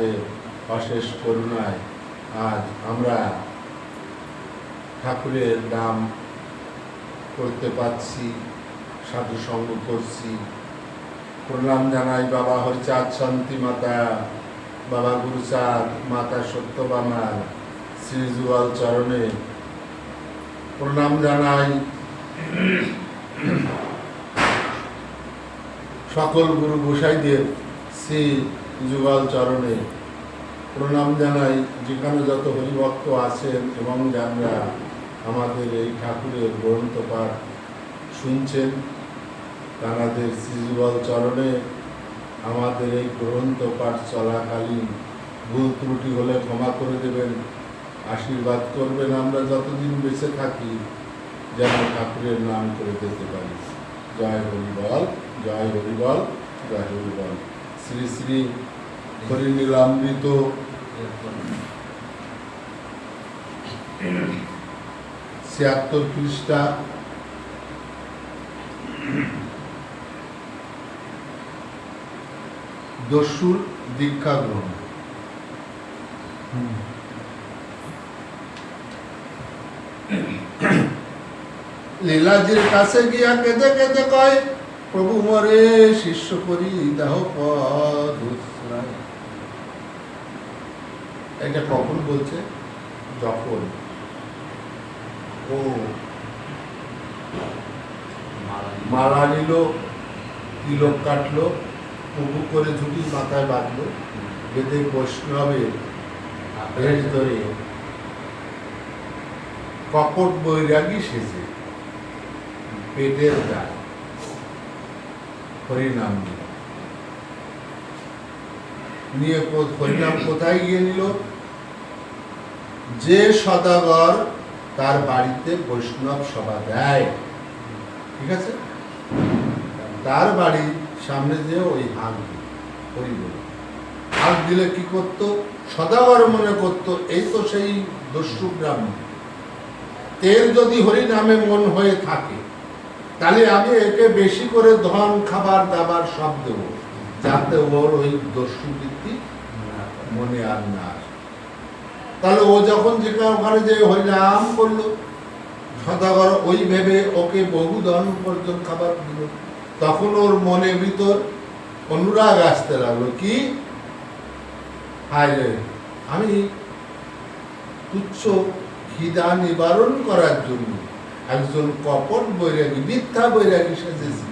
যাদের অশেষ করুণায় আজ আমরা ঠাকুরের নাম করতে পারছি, সাধু সঙ্গ করছি। প্রণাম জানাই বাবা হরিচাঁদ শান্তি মাতা, বাবা গুরুচাঁদ মাতা সত্যবামার শ্রী যুগল চরণে। প্রণাম জানাই সকল গুরু গোসাইদের শ্রী যুগল চরণে। প্রণাম জানাই। যেখানে যত হরিভক্ত আছেন এবং যারা আমাদের এই ঠাকুরের গ্রন্থ পাঠ শুনছেন তাঁদের শ্রী চরণে আমাদের এই গ্রন্থ পাঠ চলাকালীন ভুল ত্রুটি হলে ক্ষমা করে দেবেন। আশীর্বাদ করবেন আমরা যতদিন বেঁচে থাকি, যেন ঠাকুরের নাম করে যেতে পারি। জয় হরিবল জয় হরিবল জয় হরিবল। শ্রী শ্রী হরিনীলামৃত ছিয়াত্তর খ্রিস্টা দস্যুর দীক্ষা গ্রহণ লীলাজির কাছে গিয়া কেঁদে কেঁদে কয়, প্রভু মরে, শিষ্য করি, দেহ পদ। এটা কখন বলছে, যখন। ও। মারা নিল তিলক কাটলো পুকু করে ঝুঁকি মাথায় বাঁধলো, বেঁধে বৈষ্ণবে ভেষ ধরে। কপট বৈরাগী সেজে পেটের গায়ে হরিনাম নিয়ে। হরিনাম কোথায় গিয়ে নিল? যে সদাগর তার বাড়িতে বৈষ্ণব সভা দেয়। ঠিক আছে? তার বাড়ির সামনে যে ওই হাঁক দিল হাঁক দিলে কি করতো? সদাগর মনে করতো, এই তো সেই দস্যু গ্রাম তেল যদি হরি নামে মন হয়ে থাকে, তাহলে আমি একে বেশি করে ধন, খাবার, দাবার সব দেবো, যাতে ওর ওই দস্যু বৃত্তি মনে আর না তাহলে ও যখন যেখানে ওখানে যে, হরিনাম করল, সদাগর ওই ভেবে ওকে বহু ধন পর্যন্ত খাবার দিল। তখন ওর মনে ভিতর অনুরাগ আসতে লাগল, কি? হায় আমি তুচ্ছ খিদা নিবারণ করার জন্য একজন কপট বৈরাগী, মিথ্যা বৈরাগী সেজেছি,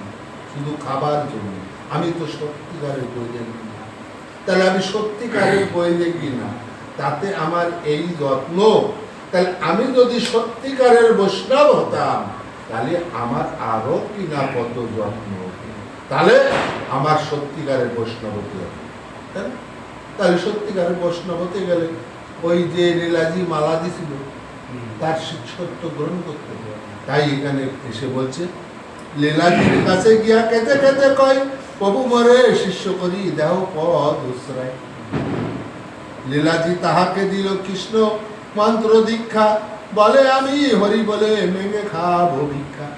শুধু খাবার জন্য। আমি তো সত্যিকারের বৈরাগী না। তাহলে আমি সত্যিকারের বৈরাগী না। তাতে আমার এই যত্ন। তাহলে আমি যদি সত্যিকারের বৈষ্ণব হতাম তাহলে আমার আরও কিনা কত যত্ন হতো। তাহলে আমার সত্যিকারের বৈষ্ণব হতে। হবে? তাহলে সত্যিকারের বৈষ্ণব হতে গেলে ওই যে লীলাজি মালা দিছিল তার শিষ্যত্ব গ্রহণ করতে হবে। তাই এখানে এসে বলছে লীলাজির কাছে গিয়া কেঁদে কেঁদে কয় প্রভু মরে শিষ্য করি দেহ পদ উসরায় লীলাজি তাহাকে দিল কৃষ্ণ মন্ত্র দীক্ষা। বলে, আমি হরি বলে মেঘে খাব ভিক্ষা।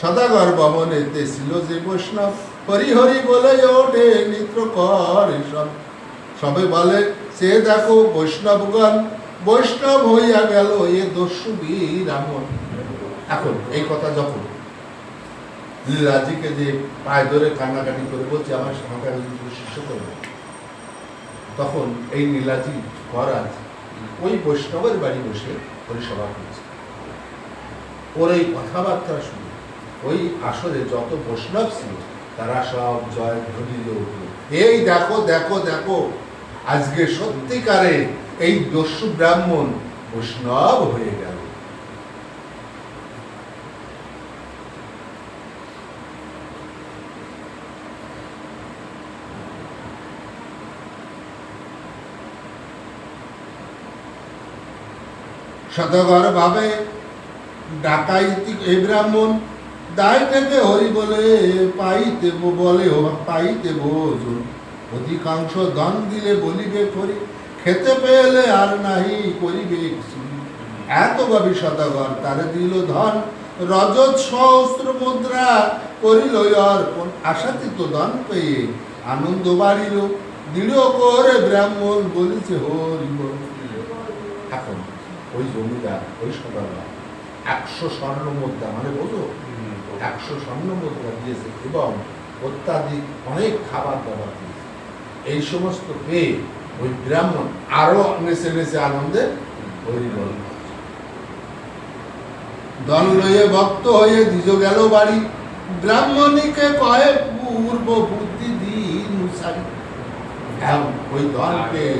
সদাগর ভবনেতে ছিল যে বৈষ্ণব। হরি হরি বলে ওঠে নিত্র কর এসব। সবে বলে, সে দেখো বৈষ্ণবগণ, বৈষ্ণব হইয়া গেল এ দস্যু বীর এখন এই কথা যখন লীলাজিকে যে পায়ে ধরে কান্নাকাটি করে বলছে, আমার আমাকে শিষ্য করবে তখন এই নীলাজি মহারাজ ওই বৈষ্ণবের বাড়ি বসে পরিষেবা করেছে। ওর এই কথাবার্তা শুনে, ওই আসরে যত বৈষ্ণব ছিল, তারা সব জয় ধ্বনি উঠল এই দেখো দেখো দেখো, আজকে সত্যিকারে এই দস্যু ব্রাহ্মণ বৈষ্ণব হয়ে গেল। সদগর ভাবে ডাকাইতি এই ব্রাহ্মণ দায় থেকে হরি বলে পাইতে বলে ও পাইতে ভোজন অধিকাংশ দান দিলে বলিবে করি খেতে পেলে আর নাহি করিবে এত ভাবি সদাগর তারে দিল ধন। রজত সহস্র মুদ্রা করিল অর্পণ। আশাতীত ধন পেয়ে আনন্দ বাড়িল। দৃঢ় করে ব্রাহ্মণ বলিছে হরি। এখন ওই জমিদার ওই সদাগর একশো স্বর্ণ মুদ্রা মানে বোঝো? একশো স্বর্ণ মুদ্রা দিয়েছে এবং অত্যাধিক অনেক খাবার দাবার দিয়েছে। এই সমস্ত পেয়ে ওই ব্রাহ্মণ আরও নেচে নেচে আনন্দে হরিবল দল লয়ে ভক্ত হয়ে দ্বিজ গেল বাড়ি। ব্রাহ্মণীকে কয়ে পূর্ব বুদ্ধি দিন ওই দল পেয়ে।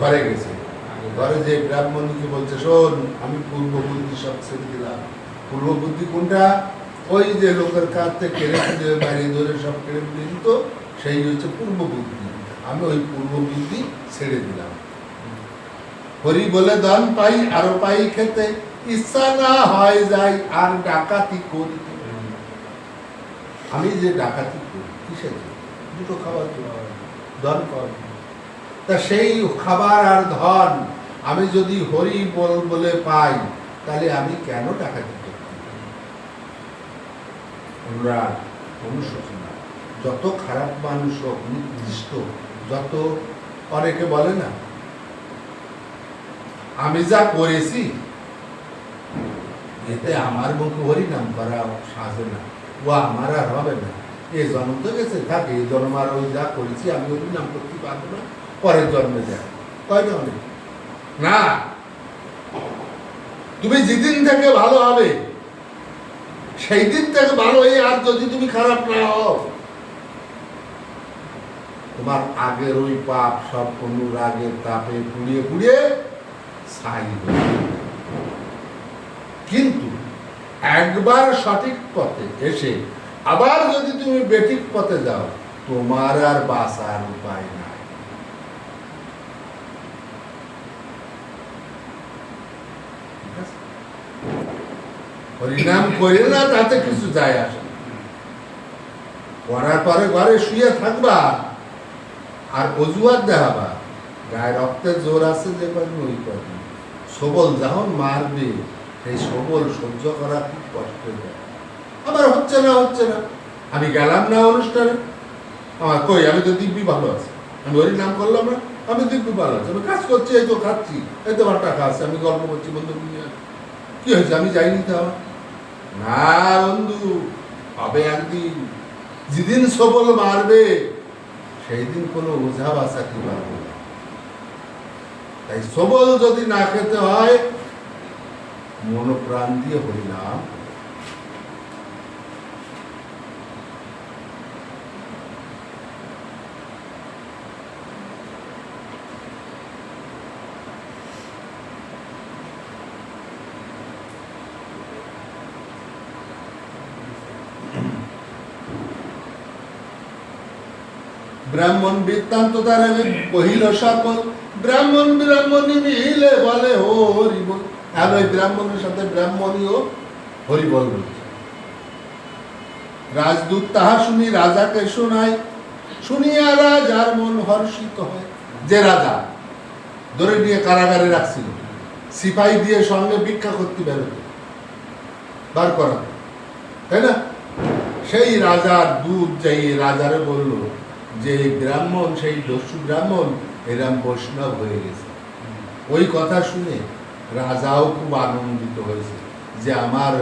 ঘরে গেছে। ঘরে যে ব্রাহ্মণীকে বলছে, শোন, আমি পূর্ব বুদ্ধি সব ছেড়ে দিলাম। পূর্ব বুদ্ধি কোনটা? ওই যে লোকের কাছ কেড়ে কেড়ে বাইরে ধরে সব কেড়ে দিত, সেই হচ্ছে পূর্ব বুদ্ধি। আমি ওই পূর্ব বুদ্ধি ছেড়ে দিলাম। হরি বলে দান পাই আরও পাই খেতে, ইচ্ছা না হয় যাই আর ডাকাতি করি আমি যে ডাকাতি করি, কিসের দুটো খাবার। ধন কর তা সেই খাবার আর ধন আমি যদি হরি বল বলে পাই, তাহলে আমি কেন টাকা অনুশোচনা। যত খারাপ মানুষ হোক নির্দিষ্ট যত অনেকে বলে না, আমি যা করেছি, এতে আমার মুখে হরি নাম করা সাজে না, ও আমার আর হবে না। এ জন্ম তো গেছে, থাক, এই জন্ম আর ওই যা করেছি, আমি হরি নাম করতে পারব না, পরের জন্মে যায় কয় না অনেক না। তুমি যেদিন থেকে ভালো হবে সেই দিন থেকে ভালো হয়ে আর যদি তুমি খারাপ না হও, তোমার আগের ওই পাপ সব অনুরাগের তাপে পুড়িয়ে পুড়িয়ে ছাই কিন্তু একবার সঠিক পথে এসে আবার যদি তুমি বেঠিক পথে যাও, তোমার আর বাঁচার উপায় নাই ঠিক আছে? হরিনাম করে না, তাতে কিছু যায় আসে করার পরে ঘরে শুয়ে থাকবা, আর অজুহাত দেখাবা। গায়ে রক্তের জোর আছে যে কদিন ওই কদিন সবল যখন মারবে, সেই সবল সহ্য করা খুব ব্যাপার। আমার হচ্ছে না হচ্ছে না। আমি গেলাম না অনুষ্ঠানে। আমার কই, আমি তো দিব্যি ভালো আছি। আমি ওরই নাম করলাম না, আমি দিব্যি ভালো আছি। আমি কাজ করছি, এই তো খাচ্ছি, এই তো আমার টাকা আছে, আমি গল্প করছি, বন্ধু নিয়ে কি হয়েছে? আমি যাইনি তো। না বন্ধু হবে একদিন। যেদিন সবল মারবে সেই দিন কোনো ওঝা বাসা কি পারবে তাই সবল যদি না খেতে হয়, মনোপ্রাণ দিয়ে হরিনাম। ব্রাহ্মণ বৃত্তান্ত তারা কহিল সকল, ব্রাহ্মণ ব্রাহ্মণী মিলে বলে ও হরি বল। ব্রাহ্মণের সাথে ব্রাহ্মণীও হরি বল রাজদূত তাহা শুনি রাজাকে শোনায়, শুনিয়া রাজার মন হর্ষিত হয়। যে রাজা, ধরে নিয়ে কারাগারে রাখছিল সিপাহি দিয়ে সঙ্গে ভিক্ষা করতে বেরোতো বার করা তাই না? সেই রাজার দুধ যাইয়ে রাজারে বলল যে ব্রাহ্মণ, সেই দস্যু ব্রাহ্মণ এরম বৈষ্ণব হয়ে গেছে। ওই কথা শুনে রাজাও খুব আনন্দিত হয়েছে যে আমার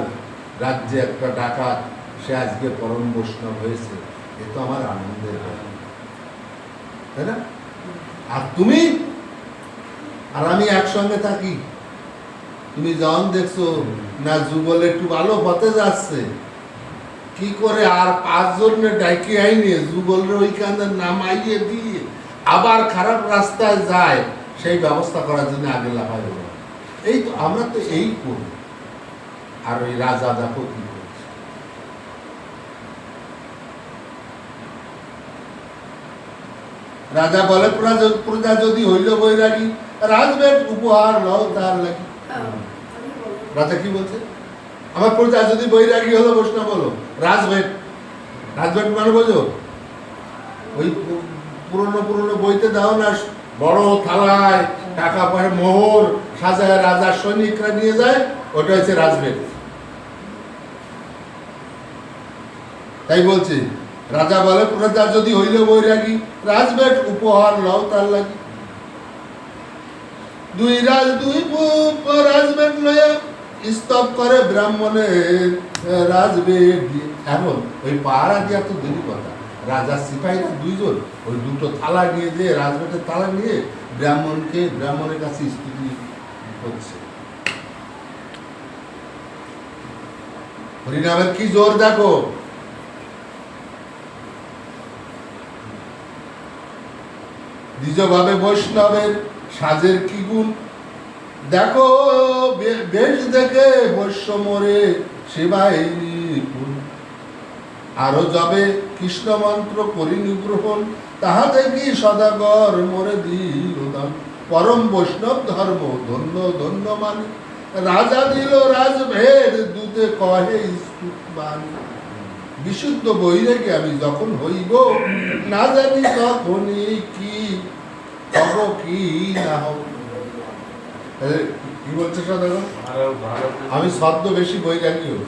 রাজ্যে একটা ডাকাত, সে আজকে পরম বৈষ্ণব হয়েছে, এ তো আমার আনন্দের তাই না? আর তুমি? আর আমি একসঙ্গে থাকি। তুমি যখন দেখছ না যুগল একটু ভালো পথে যাচ্ছে কি করে আর পাঁচজনে ডাইকে আইনে যুগলের ওইখানে নামাইয়ে দিয়ে আবার খারাপ রাস্তায় যায় সেই ব্যবস্থা করার জন্য আগে লাফাই। এই তো আমরা তো এই করি। আর ওই রাজা দেখো কি করছে। রাজা বলে প্রজা প্রজা যদি হইল বৈরাগী রাজবেট উপহার লও তার লাগি। রাজা কি বলছে? আমার প্রজা যদি বৈরাগী হলো বৈষ্ণব হলো রাজভেট রাজভেট মানে বোঝো? ওই পুরনো পুরনো বইতে দাও না, বড় থালায় টাকা পয়সা, মোহর সাজায় রাজার সৈনিকরা নিয়ে যায়, ওটা হচ্ছে রাজবেদ তাই বলছি, রাজা বলে প্রজা যদি হইলে বৈরাগী রাজবেট উপহার লও তার লাগি। দুই রাজ, দুই রাজবেট লয়া স্তব করে ব্রাহ্মণের রাজবেট দিয়ে এখন ওই পাহারা দিয়া তো দেরি কথা? রাজা সিপাহীরা দুইজন, ওই দুটো থালা নিয়ে যে রাজবেটের থালা নিয়ে ব্রাহ্মণকে, ব্রাহ্মণের কাছে স্তুতি করছে। হরিনামের কি জোর দেখো? দ্বিজভাবে বৈষ্ণবের সাজের কি গুণ? দেখো বেশ দেখে বৈশ্য মরে সেবাই আরও যাবে কৃষ্ণ মন্ত্র করিনি গ্রহণ, তাহাতে কি সদাগর মরে দিল দান। পরম বৈষ্ণব ধর্ম, ধন্য ধন্য মানে। রাজা দিল রাজভেদ, দূতে কহে বিশুদ্ধ বৈরাগী আমি যখন হইব, না জানি তখনই কি হব, কি না হব। কি বলছে আমি সদ্য বেশি বই হই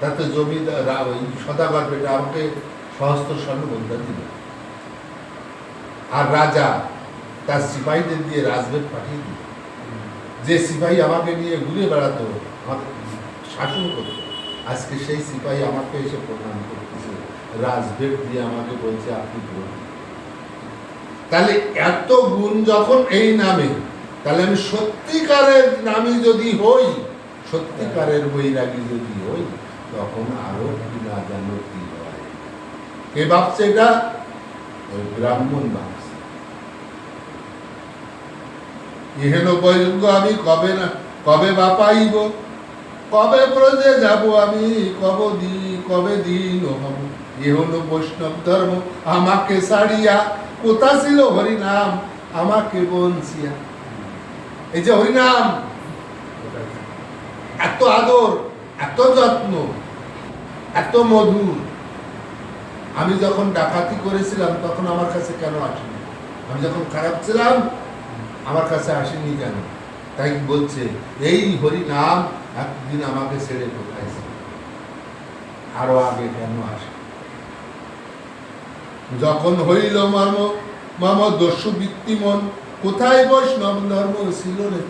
তাতে জমিদার ওই সদাগর পেটে আমাকে স্বর্ণ মুদ্রা দিল। আর রাজা তার সিপাহীদের দিয়ে রাজবেদ পাঠিয়ে দিল। যে সিপাহী আমাকে নিয়ে ঘুরে বেড়াতো, আমাকে শাসন করতো, আজকে সেই সিপাহী আমাকে এসে প্রণাম করতেছে। রাজবেদ দিয়ে আমাকে বলছে, আপনি তাহলে এত গুণ যখন এই নামে তাহলে আমি সত্যিকারের নামে যদি হই, সত্যিকারের বৈরাগী যদি হই, তখন আরও কি না জানো কি হয়। কে ভাবছে এটা? ওই ব্রাহ্মণ ভাবছে। ইহেন বৈরাগ্য আমি কবে না, কবে বা পাইব? কবে ব্রজে যাব আমি? কব দি কবে দিন হব? ইহন বৈষ্ণব ধর্ম। আমাকে ছাড়িয়া কোথা ছিল হরিনাম? আমাকে বঞ্চিয়া এই যে হরিনাম, এত আদর, এত যত্ন, এত মধুর। আমি যখন ডাকাতি করেছিলাম, তখন আমার কাছে কেন আসেনি? আমি যখন খারাপ ছিলাম, আমার কাছে আসেনি কেন? তাই বলছে, এই হরি নাম একদিন আমাকে ছেড়ে ছিল? আরও আগে কেন আসে যখন হইল মর্ম মম দস্যু বৃত্তি মন কোথায় বৈষ্ণব ধর্ম ছিল রে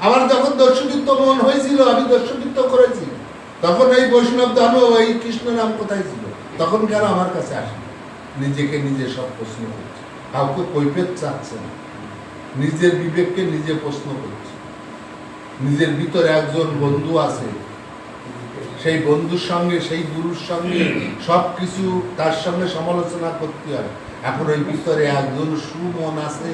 আমার যখন দর্শবৃত্ত মন হয়েছিল, আমি দর্শবৃত্ত করেছি। তখন এই বৈষ্ণব ধর্ম, এই কৃষ্ণ নাম কোথায় ছিল? তখন কেন আমার কাছে আসে নিজেকে নিজে সব প্রশ্ন করছে। কাউকে কৈফেত চাচ্ছে না। নিজের বিবেককে নিজে প্রশ্ন করছে। নিজের ভিতরে একজন বন্ধু আছে। সেই বন্ধুর সঙ্গে, সেই গুরুর সঙ্গে সব কিছু তার সঙ্গে সমালোচনা করতে হয়। এখন ওই ভিতরে একজন সুমন আছে,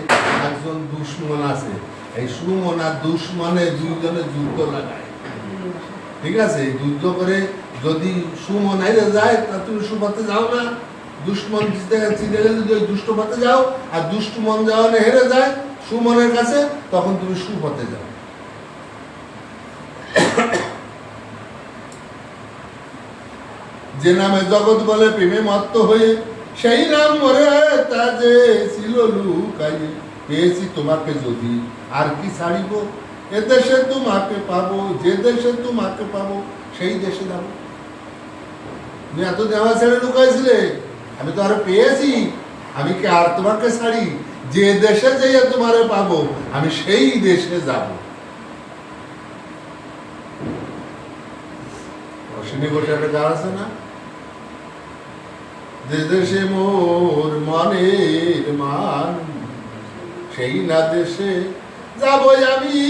একজন দুশ্মন আছে। এই সুমন আর দুশ্মনে দুইজনে যুদ্ধ লাগায়। ঠিক আছে? যুদ্ধ করে যদি সুমন হেরে যায়, তা তুমি সুপথে যাও না। দুশ্মন জিতে গেলে যদি দুষ্ট পথে যাও, আর দুষ্ট মন যাওয়া হেরে যায় সুমনের কাছে, তখন তুমি সুপথে যাও। যে নামে জগৎ বলে প্রেমে মত্ত হয়ে সেই নাম মরে তা যে ছিল লুকাইয়ে পেয়েছি তোমাকে যদি। আর কি ছাড়িব? এ দেশে তোমাকে পাবো, যে দেশে তোমাকে পাবো, সেই দেশে যাব। তুমি এত দেওয়া ছেড়ে লুকাইছিলে, আমি তো আরও পেয়েছি। আমি কি আর তোমাকে ছাড়ি? যে দেশে যেয়ে তোমারে পাবো, আমি সেই দেশে যাব। অশ্বিনী ঘোষালে গান আছে না? দেশে মোর মনের মান। সেই না দেশে যাব আমি,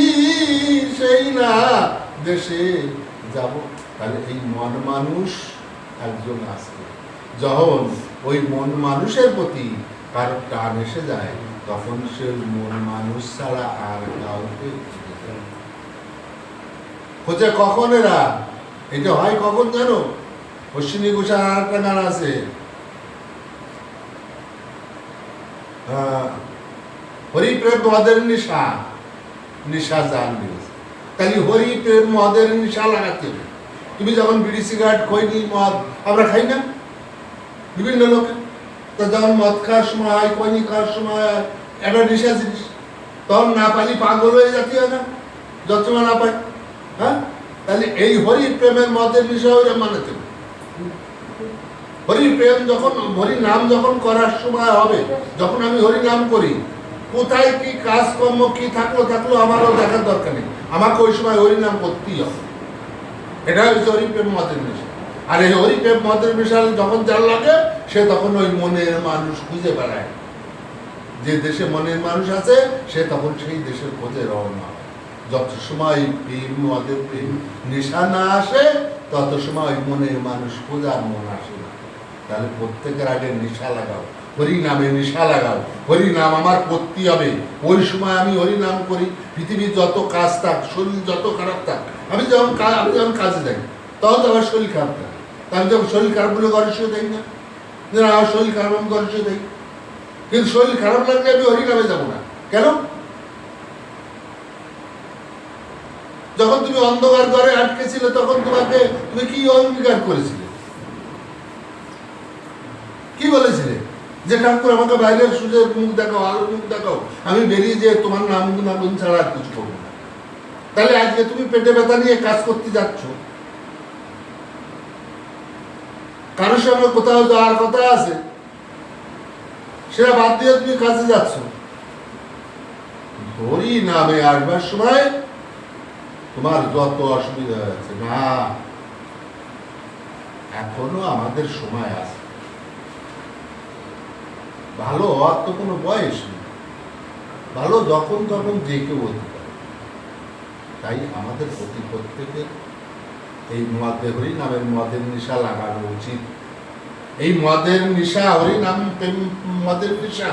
সেই না দেশে যাব। তাহলে এই মন মানুষ একজন আছে। যখন ওই মন মানুষের প্রতি কারও টান এসে যায়, তখন সে মন মানুষ ছাড়া আর কাউকে খোঁজে কখন এরা? এটা হয় কখন জানো? অশ্বিনী ঘোষার আর একটা গান আছে আহ, হরি প্রেম মদের নিশা নিশা জান দিয়েছে। হরি প্রেম মদের নিশা লাগাতে তুমি যখন বিড়ি সিগারেট খৈনি মদ আমরা খাই না? বিভিন্ন লোকে। তো যখন মদ খাওয়ার সময় হয় খৈনি খাওয়ার সময় হয় একটা নেশা জিনিস। তখন না পালি পাগল হয়ে যাতি হয় না? যত না পাই হ্যাঁ? তাহলে এই হরি প্রেমের মদের বিষয় ওরা মানাতে হবে। হরি প্রেম যখন হরি নাম যখন করার সময় হবে, যখন আমি হরি নাম করি, কোথায় কি কাজকর্ম, কি থাকল থাকল আমারও দেখার দরকার নেই। আমাকে ওই সময় হরি নাম করতেই হবে। এটা হচ্ছে হরি প্রেম মতের বিষয় আর এই হরি প্রেম মতের বিষয় যখন যার লাগে, সে তখন ওই মনের মানুষ খুঁজে বেড়ায়। যে দেশে মনের মানুষ আছে, সে তখন সেই দেশের খোঁজে রওনা যত সময় প্রেম, মদের প্রেম, নেশা না আসে, তত সময় ওই মনের মানুষ খোঁজার মন আসে না। তাহলে প্রত্যেকের আগে নেশা লাগাও। হরি নামে নেশা লাগাও। হরি নাম আমার করতে হবে। ওই সময় আমি হরি নাম করি। পৃথিবীর যত কাজ থাক শরীর যত খারাপ থাক আমি যখন আমি যখন কাজে যাই তখন তো আমার শরীর খারাপ থাকে আমি যখন শরীর খারাপ বলে ঘরে শুয়ে দেই না। যে না, আমার শরীর খারাপ আমি ঘরে শুয়ে দেই। কিন্তু শরীর খারাপ লাগলে আমি হরি নামে যাব না। কেন? যখন তুমি অন্ধকার ঘরে আটকে ছিলে তখন তোমাকে তুমি কি অঙ্গীকার করেছিলে কি বলেছিলে যে ঠাকুর, আমাকে বাইরের সূর্যের মুখ দেখাও আলোর মুখ দেখাও, আমি বেরিয়ে যে তোমার নাম গুণাগুণ ছাড়া আর কিছু করব না। তাহলে আজকে তুমি পেটে ব্যথা নিয়ে কাজ করতে যাচ্ছ। কারোর সঙ্গে কোথাও যাওয়ার কথা আছে? সেটা বাদ দিয়ে তুমি কাজে যাচ্ছ। হরি নামে আসবার সময় তোমার যত অসুবিধা আছে, না। এখনও আমাদের সময় আছে। ভালো হওয়ার তো কোনো বয়স নেই। ভালো যখন তখন যে কেউ হতে পারে। তাই আমাদের প্রতি প্রত্যেকের এই মদে হরি নামের মদের নেশা লাগানো উচিত। এই মদের নেশা হরি নাম মদের নেশা,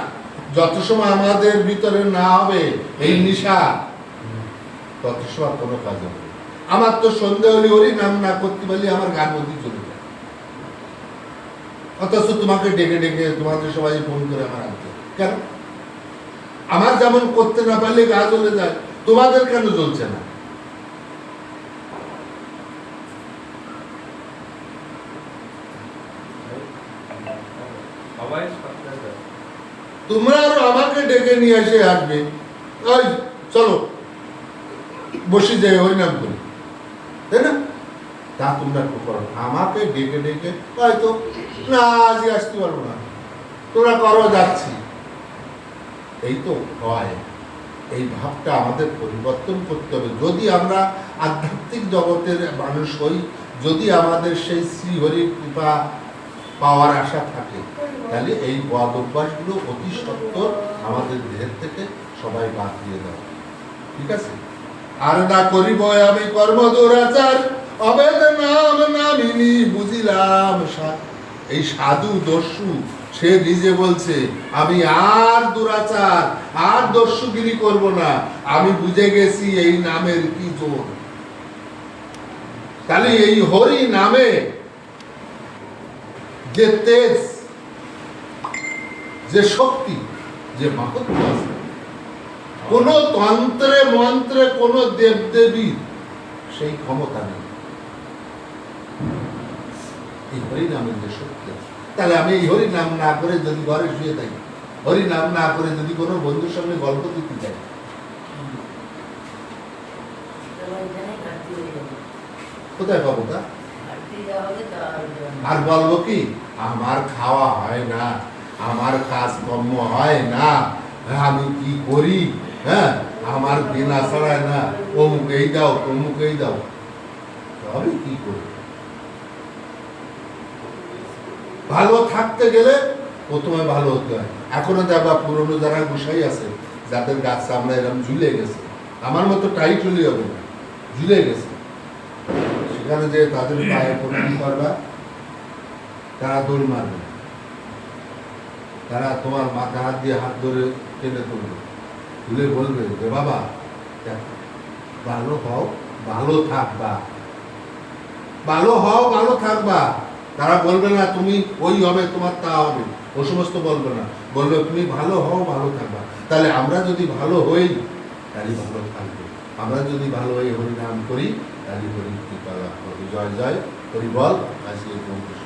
যত সময় আমাদের ভিতরে না হবে এই নেশা, তত সময় কোনো কাজ হবে আমার তো সন্ধে হলে হরি নাম না করতে পারলে আমার গান মধ্যে অথচ তোমাকে ডেকে ডেকে তোমাদের সবাই ফোন করে আমার আনতে। কেন? আমার যেমন করতে না পারলে গা জ্বলে যায়, তোমাদের কেন জ্বলছে না। তোমরা আরও আমাকে ডেকে নিয়ে এসে আসবে। ওই চলো। বসে যাই, ওই নাম করি। তাই না? তা তোমরা করো। আমাকে ডেকে ডেকে হয়তো না আজকে আসতে পারব না। তোমরা করো, যাচ্ছি। এই তো হয়। এই ভাবটা আমাদের পরিবর্তন করতে হবে। যদি আমরা আধ্যাত্মিক জগতের মানুষ হই, যদি আমাদের সেই শ্রীহরির কৃপা পাওয়ার আশা থাকে, তাহলে এই বদ অভ্যাসগুলো অতি সত্তর আমাদের দেহের থেকে সবাই বাদ দিয়ে দাও। ঠিক আছে? আর না করিব আমি কর্ম দুরাচার অবেদ নাম নামিনি বুঝিলাম এই সাধু দস্যু, সে নিজে বলছে, আমি আর দুরাচার, আর দস্যুগিরি করব না, আমি বুঝে গেছি এই নামের কি জোর। তাহলে এই হরি নামে যে তেজ, যে শক্তি, যে মাহাত্ম আছে, কোন তন্ত্রে, মন্ত্রে কোন দেবদেবীর সেই ক্ষমতা নেই। এই হরি নামের যে শক্তি আছে তাহলে আমি এই হরি নাম না করে যদি ঘরে শুয়ে থাকি হরি নাম না করে যদি কোনো বন্ধুর সঙ্গে গল্প দিতে চাই কোথায় পাবো তা? আর বলব কি, আমার খাওয়া হয় না, আমার কাজকর্ম হয় না, আমি কি করি হ্যাঁ? আমার বিনা ছাড়ায় না অমুক এই দাও তমুক এই দাও তবে কি করি? ভালো থাকতে গেলে প্রথমে ভালো হতে হয়। এখনও দেখবা পুরনো যারা গুসাই আছে, যাদের গাছ আমরা এরকম ঝুলে গেছে, আমার মতো টাইট হলে হবে না ঝুলে গেছে। সেখানে যে তাদের পায়ে প্রণাম করবা? তারা দৌড় মারবে। তারা তোমার মাথা হাত দিয়ে হাত ধরে টেনে তুলবে। তুলে বলবে যে, বাবা ভালো হও, ভালো থাকবা। ভালো হও, ভালো থাকবা। তারা বলবে না, তুমি ওই হবে, তোমার তা হবে। ও সমস্ত বলবে না। বলবে, তুমি ভালো হও, ভালো থাকবা। তাহলে আমরা যদি ভালো হই, তাহলে ভালো থাকবে। আমরা যদি ভালো হয়ে হরিনাম করি, তাহলে হরি কৃপা লাভ করবে। জয় জয়। হরি বল। আজকে